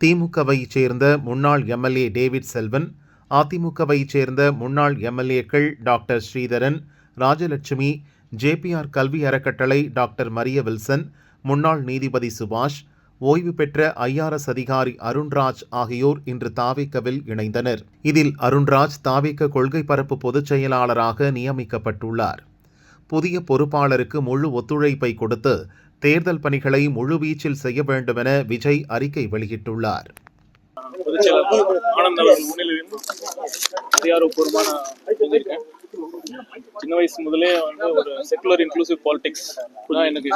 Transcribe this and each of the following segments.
திமுகவைச் சேர்ந்த முன்னாள் MLA David Selvan அதிமுகவைச் சேர்ந்த முன்னாள் எம்எல்ஏக்கள் டாக்டர் ஸ்ரீதரன் ராஜலட்சுமி ஜேபிஆர் கல்வி அறக்கட்டளை டாக்டர் மரிய வில்சன் முன்னாள் நீதிபதி சுபாஷ் ஓய்வு பெற்ற ஐஆர்எஸ் அதிகாரி அருண்ராஜ் ஆகியோர் இன்று தாவேக்கவில் இணைந்தனர். இதில் அருண்ராஜ் தாவேக்க கொள்கை பரப்பு பொதுச் செயலாளராக நியமிக்கப்பட்டுள்ளார். புதிய பொறுப்பாளருக்கு முழு ஒத்துழைப்பை கொடுத்து தேர்தல் பணிகளை முழுவீச்சில் செய்ய வேண்டும் என விஜய் அறிக்கை வெளியிட்டுள்ளார். அதிகாரப்பூர்வமான சின்ன வயசு முதலே வந்து ஒரு செக்குலர் இன்க்ளூசிவ் பாலிடிக்ஸ் தான் எனக்கு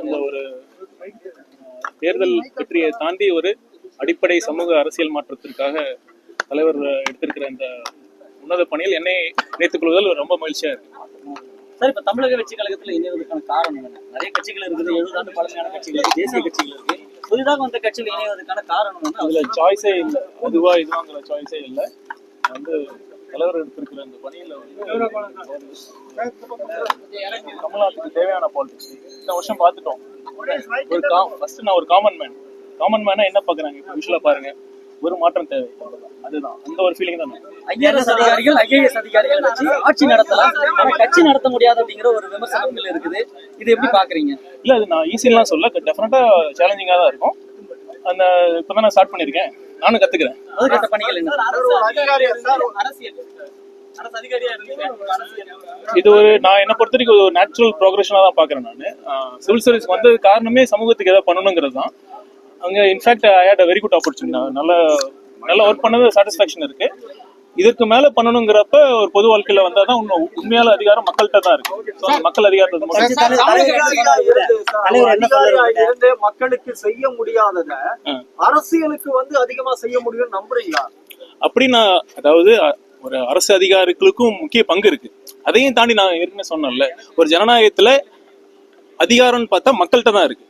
இந்த ஒரு தேர்தல் வெற்றியை தாண்டி ஒரு அடிப்படை சமூக அரசியல் மாற்றத்திற்காக தலைவர் எடுத்திருக்கிற இந்த உன்னத பணியில் என்னை இணைத்துக் கொள்வதில் ரொம்ப மகிழ்ச்சியா இருக்கு. சார் இப்ப தமிழக வெற்றி கழகத்துல இணைவதற்கான காரணம் என்ன? நிறைய கட்சிகள் இருக்குது எழுபது ஆண்டு பழமையான கட்சிகள் தேசிய கட்சிகள் இருக்கு புதிதாக வந்த கட்சியில் இணைவதற்கான காரணம் வந்து அதுல சாய்ஸே இல்லை. அதுவா இதுவாங்கிற சாய்ஸே இல்லை. வந்து தலைவர் எடுத்திருக்கிற இந்த பணியில வந்து தமிழ்நாட்டுக்கு தேவையான பாலிடிக்ஸ் இந்த வருஷம் பார்த்துட்டோம். ஒரு ஃபர்ஸ்ட் நான் ஒரு காமன் மேன் காமன் மேனா என்ன பாக்குறாங்க இப்போ விஷுவலா பாருங்க. ஒரு மாற்றம் தேவை. அதுதான். அந்த ஒரு ஃபீலிங் தான். ஐஆர்எஸ் அதிகாரிகள் ஐஏஎஸ் அதிகாரிகள் வச்சு ஆட்சி நடத்தலாம். ஆனா கட்சி நடத்த முடியாது அப்படிங்கிற ஒரு விமர்சனங்கள் இருக்குது. இது எப்படி பாக்குறீங்க இல்ல அது நான் ஈஸிலாம் சொல்ல டெஃபினட்டா சேலஞ்சிங்கா தான் இருக்கும். அந்த இப்பதான் நான் ஸ்டார்ட் பண்ணிருக்கேன் நானும் கத்துக்கிறேன். முதற்கட்ட பணிகள் என்ன? அரசியல். அரசு அதிகாரியா இருந்தீங்க? இது ஒரு நான் என்ன பொறுத்த வரைக்கும் ஒரு நேச்சுரல் ப்ரோக்ரஷனாக தான் பார்க்குறேன் நான். சிவில் சர்வீஸ் வந்தது காரணமே சமூகத்துக்கு ஏதாவது பண்ணணுங்கிறது தான். அங்கே in fact I had a very good opportunity நல்ல நல்லா ஒர்க் பண்ணது சாட்டிஸ்ஃபேக்ஷன் இருக்கு. இதற்கு மேல பண்ணணுங்கிறப்ப ஒரு பொது வாழ்க்கையில வந்தா தான் உண்மை உண்மையான அதிகாரம் மக்கள்கிட்ட தான் இருக்கு. மக்கள் அதிகாரத்தை மக்களுக்கு செய்ய முடியாதத. அரசியலுக்கு வந்து அதிகமா செய்ய முடியும்னு நம்புறீங்களா? அப்படி நான் அதாவது அ- ஒரு அரசு அதிகாரிகளுக்கும் முக்கிய பங்கு இருக்கு. அதையும் தாண்டி நான் ஏற்கனவே சொன்னேன்ல ஒரு ஜனநாயகத்துல அதிகாரம்னு பார்த்தா மக்கள்கிட்ட தான் இருக்கு.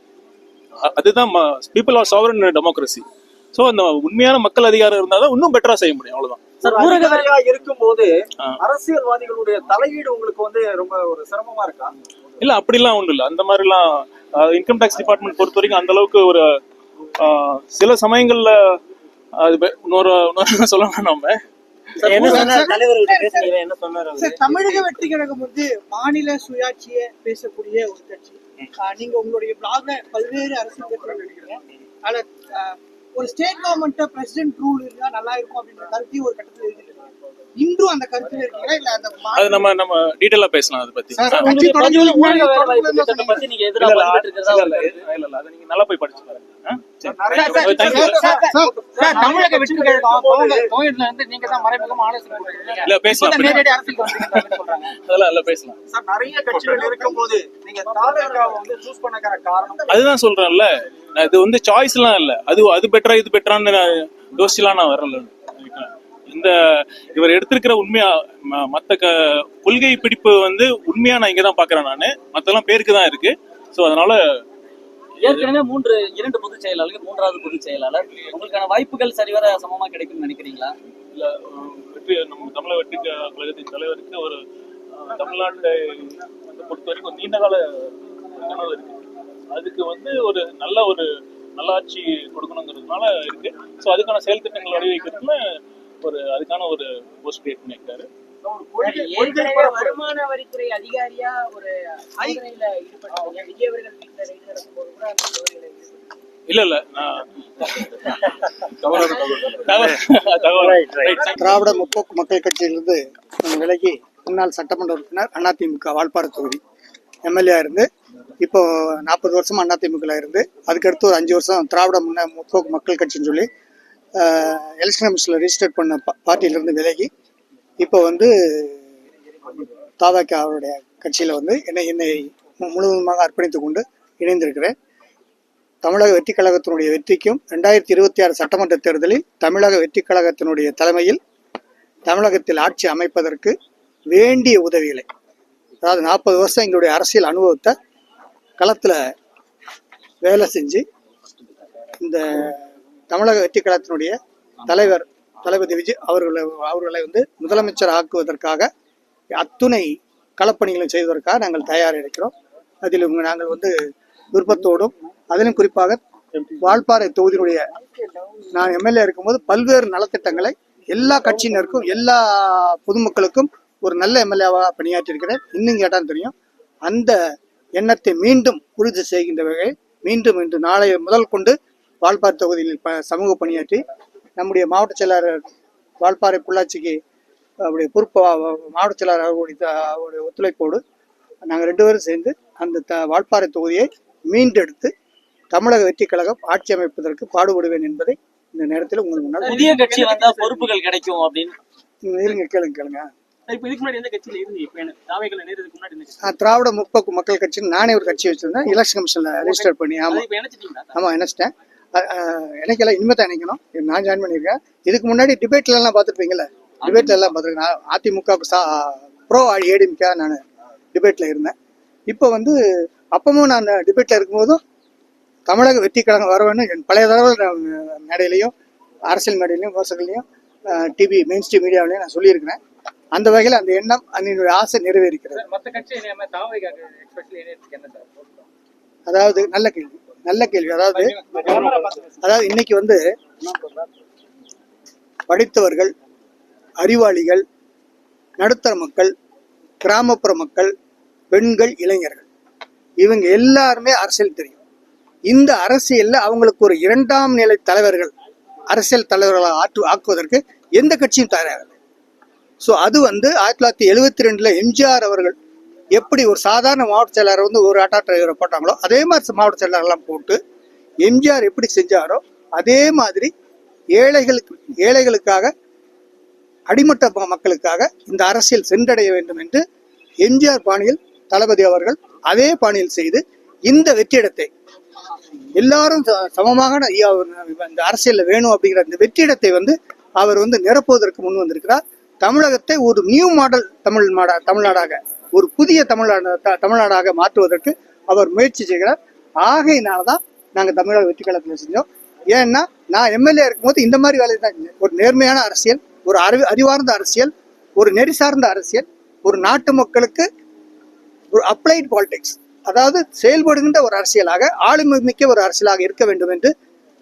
அதுதான் people are sovereign democracy so அந்த உண்மையான மக்கள் அதிகாரம் இருந்தால் தான் இன்னும் பெட்டரா செய்ய முடியும். அவ்வளவுதான். சார் ஒரு ஊரக அதிகாரியா இருக்கும்போது. அரசியல்வாதிகளுடைய தலையீடு உங்களுக்கு வந்து ரொம்ப ஒரு சிரமமா இருக்கா? இல்ல அப்படிலாம் ஒன்றும் இல்லை. அந்த மாதிரிலாம் இன்கம் டேக்ஸ் டிபார்ட்மெண்ட் பொறுத்த வரைக்கும் அந்த அளவுக்கு ஒரு சில சமயங்கள்ல அது இன்னொரு இன்னொரு சொல்லலாம் நம்ம. என்ன சொன்னார்? தலைவர் பேசுறீங்க என்ன சொன்னார் அவரு? சார் தமிழக வெற்றி கழகம் வந்து மாநில சுயாட்சியை பேசக்கூடிய ஒரு கட்சி. நீங்க உங்களுடைய பிளாக்ல பல்வேறு அரசியல் கட்சிகள் ஆஹ், ஒரு ஸ்டேட் கவர்மெண்ட் பிரசிடென்ட் ரூல் இருந்தா நல்லா இருக்கும் அப்படின்ற கருத்தையும் ஒரு கட்டத்தில் இருக்கு இன்றும் அந்த கருத்துல இருக்கீங்களா? இல்ல அந்த அது நம்ம நம்ம டீட்டெயிலா பேசலாம் அதை பத்தி. பத்தி நீங்க எதிராக. இல்ல, இல்ல, அதை நீங்க நல்லா போய் படிச்சு பாருங்க. தமிழக வெற்றி கழகம் கோவில்- கோவில்ல இருந்து நீங்க தான் மறைமுகமா ஆலோசனை கொடுக்குறீங்க இல்ல பேசலாம் இப்பதான் நேரடி அரசியல் வந்தீங்கன்னு சொல்றாங்க அதெல்லாம் இல்ல பேசலாம் சார் நிறைய கட்சிகள் இருக்கும்போது நீங்க தாவேகாவை வந்து சூஸ் பண்ணக்கிற காரணம் அதுதான் சொல்றேன்ல இது வந்து சாய்ஸ் எல்லாம் இல்ல அது அது பெட்டரா இது பெட்டரான்னு நான் யோசிச்சுலாம் நான் வரல இந்த இவர் எடுத்திருக்கிற உண்மையா ம- மத்த க கொள்கை பிடிப்பு வந்து உண்மையா நான் இங்க தான் பாக்குறேன் நானு மத்தெல்லாம் பேருக்கு தான் இருக்கு சோ அதனால ஏற்கனவே மூன்று இரண்டு பொதுச் செயலாளர்கள் மூன்றாவது பொதுச் செயலாளர். உங்களுக்கான வாய்ப்புகள் சரிவர சமமா கிடைக்கும்னு நினைக்கிறீங்களா? இல்ல வெற்றி நம்ம தமிழக வெற்றி கழகத்தின் தலைவருக்கு ஒரு தமிழ்நாட்டை பொறுத்த வரைக்கும் நீண்ட கால கனவு இருக்கு. அதுக்கு வந்து ஒரு நல்ல ஒரு நல்லாட்சி கொடுக்கணுங்கிறதுனால இருக்கு. ஸோ அதுக்கான செயல் திட்டங்கள் வடிவமைக்கிறதுல ஒரு அதுக்கான ஒரு போஸ்ட் கிரியேட் பண்ணியிருக்காரு. ஏற்கனவே வருமான வரித்துறை அதிகாரியா ஒரு சோதனையில ஈடுபட்டாங்க விஜய் அவர்கள் வீட்டுல ரெய்டு நடக்கும்போது கூட அந்த சோதனையில ஈடுபட்டாங்க இல்ல இல்ல நான் தவறான தகவல் தகவல் தகவல். Right, thank you. திராவிட முற்போக்கு மக்கள் கட்சியிலிருந்து விலகி முன்னாள் சட்டமன்ற உறுப்பினர் அதிமுக வால்பாறை தொகுதி எம்எல்ஏ இருந்து இப்போ நாற்பது வருஷம் அதிமுகல இருந்து அதுக்கடுத்து ஒரு அஞ்சு வருஷம் திராவிட முன்ன முற்போக்கு மக்கள் கட்சின்னு சொல்லி எலெக்ஷன் கமிஷனில் ரிஜிஸ்டர் பண்ண பார்ட்டியிலிருந்து விலகி இப்போ வந்து தாதாக்கா அவருடைய கட்சியில் வந்து என்னை என்னை மு- முழுவதுமாக அர்ப்பணித்துக் கொண்டு இணைந்திருக்கிறேன். தமிழக வெற்றி கழகத்தினுடைய வெற்றிக்கும் ரெண்டாயிரத்தி இருபத்தி ஆறு சட்டமன்ற தேர்தலில் தமிழக வெற்றி கழகத்தினுடைய தலைமையில் தமிழகத்தில் ஆட்சி அமைப்பதற்கு வேண்டிய உதவிகளை அதாவது நாற்பது வருஷம் எங்களுடைய அரசியல் அனுபவத்தை களத்தில் வேலை செஞ்சு இந்த தமிழக வெற்றி கழகத்தினுடைய தலைவர் தளபதி விஜய் அவர்களை அவர்களை வந்து முதலமைச்சர் ஆக்குவதற்காக அத்துணை களப்பணிகளும் செய்வதற்காக நாங்கள் தயார் இருக்கிறோம். அதில் நாங்கள் வந்து விருப்பத்தோடும் அதிலும் குறிப்பாக வால்பாறை தொகுதியினுடைய நான் எம்எல்ஏ இருக்கும்போது பல்வேறு நலத்திட்டங்களை எல்லா கட்சியினருக்கும் எல்லா பொதுமக்களுக்கும் ஒரு நல்ல எம்எல்ஏவாக பணியாற்றியிருக்கிறேன். இன்னும் கேட்டால் தெரியும் அந்த எண்ணத்தை மீண்டும் உறுதி செய்கின்ற வகையில் மீண்டும் இன்று நாளை முதல் கொண்டு வால்பாறை தொகுதியில் ப சமூக பணியாற்றி நம்முடைய மாவட்ட செயலாளர் வால்பாறை பொள்ளாச்சிக்கு அவருடைய பொறுப்பு மாவட்ட செயலாளர் அவருடைய த- அவருடைய ஒத்துழைப்போடு நாங்கள் ரெண்டு பேரும் சேர்ந்து அந்த த வால்பாறை தொகுதியை மீண்டெடுத்து தமிழக வெற்றி கழகம் ஆட்சி அமைப்பதற்கு பாடுபடுவேன் என்பதை இந்த நேரத்தில் உங்கள் முன்னால் புதிய கட்சி வந்தா பொறுப்புகள் கிடைக்கும் அப்படின்னு. இருங்க கேளுங்க கேளுங்க. திராவிட முற்போக்கு மக்கள் கட்சி நானே ஒரு கட்சி வச்சிருந்தேன். எலெக்ஷன் கமிஷன்ல ரெஜிஸ்டர் பண்ணி ஆமா. ஆமா நினைச்சிட்டேன் எனக்கெல்லாம் இனிமே தான் நினைக்கணும் நான் ஜாயின் பண்ணியிருக்கேன். இதுக்கு முன்னாடி டிபேட்ல எல்லாம் பார்த்துருப்பீங்கல்ல? டிபேட்ல எல்லாம் பார்த்துருக்கேன். அதிமுக ப்ரோ ஏடிஎம்கே நான் டிபேட்ல இருந்தேன். இப்போ வந்து அப்பவும் நான் டிபேட்ல இருக்கும்போதும் தமிழக வெற்றி கழகம் வரவேன்னு என் பழைய தடவை நான் மேடையிலையும் அரசியல் மேடையிலையும் விமர்சகங்களையும் டிவி மெயின் ஸ்ட்ரீம் மீடியாவிலையும் நான் சொல்லியிருக்கிறேன். அந்த வகையில் அந்த எண்ணம் என்னுடைய ஆசை நிறைவேறிக்கிறது. அதாவது நல்ல கேள்வி. நல்ல கேள்வி. அதாவது அதாவது இன்னைக்கு வந்து படித்தவர்கள் அறிவாளிகள் நடுத்தர மக்கள் கிராமப்புற மக்கள் பெண்கள் இளைஞர்கள். இவங்க எல்லாருமே அரசியல் தெரியும். இந்த அரசியல்ல அவங்களுக்கு ஒரு இரண்டாம் நிலை தலைவர்கள் அரசியல் தலைவர்களாக ஆற்று ஆக்குவதற்கு எந்த கட்சியும் தயாராகலை ஸோ அது வந்து ஆயிரத்தி தொள்ளாயிரத்தி எழுபத்தி ரெண்டுல எம்ஜிஆர் அவர்கள் எப்படி ஒரு சாதாரண மாவட்ட செயலாளர் வந்து ஒரு ஆட்டோ டிரைவரை போட்டாங்களோ அதே மாதிரி மாவட்ட செயலாளர்லாம் போட்டு எம்ஜிஆர் எப்படி செஞ்சாரோ அதே மாதிரி ஏழைகளுக்கு ஏழைகளுக்காக அடிமட்ட மக்களுக்காக இந்த அரசியல் சென்றடைய வேண்டும் என்று எம்ஜிஆர் பாணியில் தளபதி அவர்கள் அதே பாணியில் செய்து இந்த வெற்றிடத்தை எல்லாரும் ச- சமமாக இந்த அரசியலில் வேணும் அப்படிங்கிற இந்த வெற்றிடத்தை வந்து அவர் வந்து நிரப்புவதற்கு முன் வந்திருக்கிறார். தமிழகத்தை ஒரு நியூ மாடல் தமிழ் மாடா தமிழ்நாடாக ஒரு புதிய தமிழ்நாடு தமிழ்நாடாக மாற்றுவதற்கு அவர் முயற்சி செய்கிறார். ஆகையினால தான் நாங்கள் தமிழக வெற்றி கழகத்தில் செஞ்சோம். ஏன்னா நான் எம்எல்ஏ இருக்கும்போது இந்த மாதிரி வேலை தான் ஒரு நேர்மையான அரசியல் ஒரு அறிவு அறிவார்ந்த அரசியல் ஒரு நெறி சார்ந்த அரசியல் ஒரு நாட்டு மக்களுக்கு ஒரு அப்ளைட் பாலிடிக்ஸ் அதாவது செயல்படுகின்ற ஒரு அரசியலாக ஆளுமை மிக்க ஒரு அரசியலாக இருக்க வேண்டும் என்று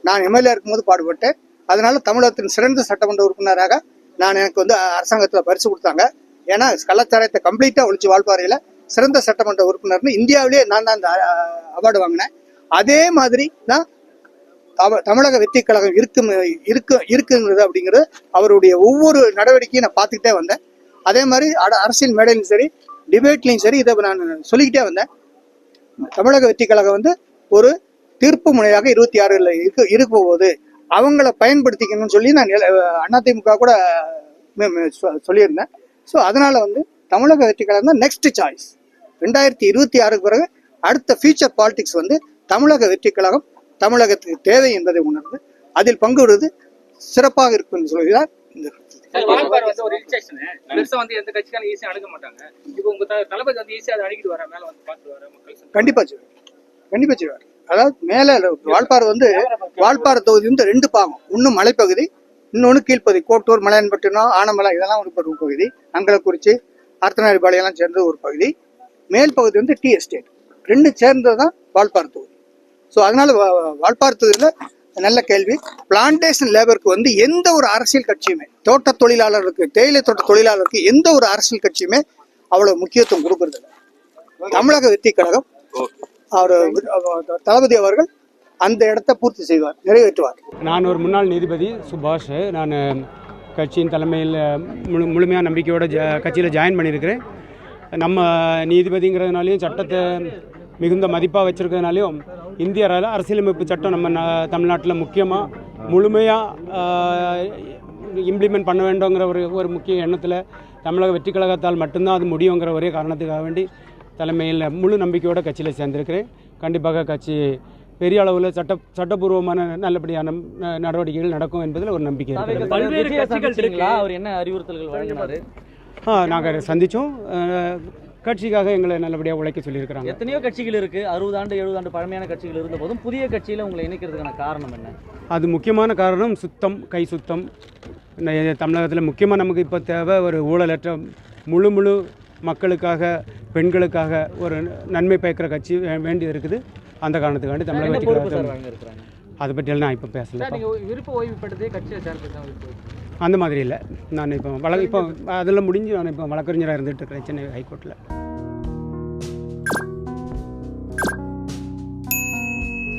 நான் எம்எல்ஏ இருக்கும்போது பாடுபட்டேன். அதனால தமிழகத்தின் சிறந்த சட்டமன்ற உறுப்பினராக நான் எனக்கு வந்து அரசாங்கத்தில் பரிசு கொடுத்தாங்க. ஏன்னா கலாச்சாரத்தை கம்ப்ளீட்டாக ஒழிச்சு வாழ்பாறையில் சிறந்த சட்டமன்ற உறுப்பினர்னு இந்தியாவிலேயே நான் தான் அந்த அவார்டு வாங்கினேன் அதே மாதிரி தான் தமிழக வெற்றி கழகம் இருக்கும் இருக்கு இருக்குங்கிறது அப்படிங்கிறது அவருடைய ஒவ்வொரு நடவடிக்கையும் நான் பார்த்துக்கிட்டே வந்தேன் அதே மாதிரி அட- அரசியல் மேடையிலும் சரி டிபேட்லையும் சரி இதை நான் சொல்லிக்கிட்டே வந்தேன் தமிழக வெற்றி கழகம் வந்து ஒரு தீர்ப்பு முனையாக இருபத்தி ஆறுல இருக்கு இருக்க போகுது அவங்கள பயன்படுத்திக்கணும்னு சொல்லி நான் அதிமுக கூட சொ- சொல்லியிருந்தேன் ஸோ அதனால வந்து தமிழக வெற்றி கழகம் தான் நெக்ஸ்ட் சாய்ஸ் ரெண்டாயிரத்தி இருபத்தி ஆறுக்கு பிறகு அடுத்த ஃபியூச்சர் பாலிடிக்ஸ் வந்து தமிழக வெற்றி கழகம் தமிழகத்துக்கு தேவை என்பதை உணர்ந்து அதில் பங்கு சிறப்பாக இருக்கும் சொல்கிறார் இந்த. கண்டிப்பா கண்டிப்பா அதாவது மேல வால்பாறை வந்து வால்பாறை தொகுதி வந்து ரெண்டு பாகம். ஒன்று மலைப்பகுதி இன்னொன்று கீழ்ப்பகுதி கோட்டூர் மலையன்பட்டினம் ஆனமலை இதெல்லாம் ஒரு ஒரு பகுதி. அங்கலக்குறிச்சி அர்த்தநாரிபாளையெல்லாம் சேர்ந்தது ஒரு பகுதி. மேல் பகுதி வந்து டி எஸ்டேட். ரெண்டு சேர்ந்தது தான் வால்பாறை தொகுதி. ஸோ அதனால வா- வா- வால்பாறை தொகுதியில் நல்ல கேள்வி. பிளான்டேஷன் லேபருக்கு வந்து எந்த ஒரு அரசியல் கட்சியுமே தோட்ட தொழிலாளருக்கு தேயிலை தோட்ட தொழிலாளருக்கு எந்த ஒரு அரசியல் கட்சியுமே அவ்வளவு முக்கியத்துவம் கொடுக்கறது. தமிழக வெற்றி கழகம் அவர் தளபதி அவர்கள் அந்த இடத்த பூர்த்தி செய்வார் நிறைவேற்றுவார். நான் ஒரு முன்னாள் நீதிபதி சுபாஷ். நான் கட்சியின் தலைமையில் முழு முழுமையாக நம்பிக்கையோட ஜ கட்சியில் ஜாயின் பண்ணியிருக்கிறேன். நம்ம நீதிபதிங்கிறதுனாலையும் சட்டத்தை மிகுந்த மதிப்பாக வச்சுருக்கிறதுனாலையும் இந்திய அரசியலமைப்பு சட்டம் நம்ம தமிழ்நாட்டில் முக்கியமாக முழுமையாக இம்ப்ளிமெண்ட் பண்ண வேண்டுங்கிற ஒரு ஒரு முக்கிய எண்ணத்தில் தமிழக வெற்றி கழகத்தால் மட்டும்தான் அது முடியுங்கிற ஒரே காரணத்துக்காக வேண்டி தலைமையில் முழு நம்பிக்கையோட கட்சியில் சேர்ந்திருக்கிறேன். கண்டிப்பாக கட்சி பெரிய அளவில் சட்ட சட்டபூர்வமான நல்லபடியான நடவடிக்கைகள் நடக்கும் என்பதில் ஒரு நம்பிக்கை இருக்கிறது. பல்வேறு கட்சிகள் இருக்குங்களா அவர் என்ன அறிவுறுத்தல்கள் வழங்கினாரு? ஆ நாங்கள் சந்தித்தோம் கட்சிக்காக எங்களை நல்லபடியாக உழைக்க சொல்லியிருக்கிறாங்க. எத்தனையோ கட்சிகள் இருக்கு. அறுபது ஆண்டு எழுபது ஆண்டு பழமையான கட்சிகள் இருந்த போதும் புதிய கட்சியில உங்களை இணைக்கிறதுக்கான காரணம் என்ன? அது முக்கியமான காரணம் சுத்தம் கை சுத்தம். தமிழகத்தில் முக்கியமாக நமக்கு இப்போ தேவை ஒரு ஊழலற்ற முழு முழு மக்களுக்காக பெண்களுக்காக ஒரு நன்மை பயக்கிற கட்சி வே- வேண்டியது இருக்குது அந்த காரணத்துக்காண்டி தமிழக வெற்றி கழகத்தை- அதை பற்றியெல்லாம் நான் இப்போ பேசல. விருப்ப ஓய்வு பெற்றதே கட்சியை சேர்ந்து அந்த மாதிரி இல்லை. நான் இப்போ வழக்கு இப்போ அதெல்லாம் முடிஞ்சு நான் இப்போ வழக்கறிஞராக இருந்துட்டு இருக்கிறேன் சென்னை ஹைகோர்ட்டில்